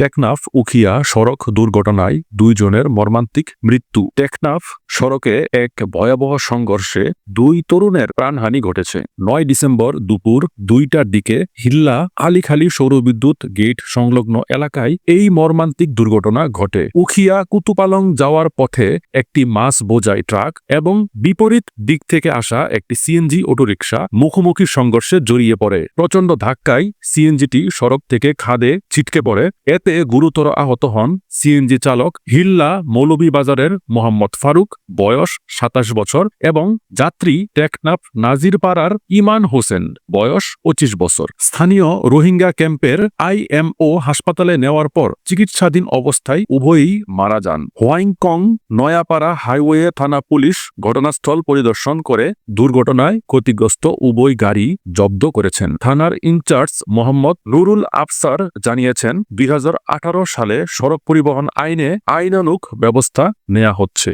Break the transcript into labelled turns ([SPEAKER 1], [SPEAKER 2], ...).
[SPEAKER 1] টেকনাফ, উখিয়া, সড়ক দুর্ঘটনায় দুইজনের মর্মান্তিক মৃত্যু। টেকনাফ সড়কে এক ভয়াবহ সংঘর্ষে দুই তরুণের প্রাণহানি ঘটেছে। নয় ডিসেম্বর দুপুর দুইটার দিকে হিল্লা আলিখালি সৌরবিদ্যুৎ গেট সংলগ্ন এলাকায় এই মর্মান্তিক দুর্ঘটনা ঘটে। উখিয়া কুতুপালং যাওয়ার পথে একটি মাছ বোঝাই ট্রাক এবং বিপরীত দিক থেকে আসা একটি সিএনজি অটোরিকশা মুখোমুখি সংঘর্ষে জড়িয়ে পড়ে। প্রচণ্ড ধাক্কায় সিএনজিটি সড়ক থেকে খাদে ছিটকে পড়ে। এতে গুরুতর আহত হন সিএনজি চালক হিল্লা মৌলভীবাজারের মোহাম্মদ ফারুক, বয়স সাতাশ বছর, এবং যাত্রী টেকনাফ নাজিরপাড়ার ইমান হোসেন, বয়স পঁচিশ বছর। স্থানীয় রোহিঙ্গা ক্যাম্পের আইএমও হাসপাতালে নেওয়ার পর চিকিৎসাধীন অবস্থায় উভয়ই মারা যান। হোয়াইংকং নয়াপাড়া হাইওয়ে থানা পুলিশ ঘটনাস্থল পরিদর্শন করে দুর্ঘটনায় ক্ষতিগ্রস্ত উভয় গাড়ি জব্দ করেছেন। থানার ইনচার্জ মোহাম্মদ নুরুল আফসার জানিয়েছেন, দুই সালে সড়ক পরিবহন আইনে আইনানুক ব্যবস্থা নেওয়া হচ্ছে।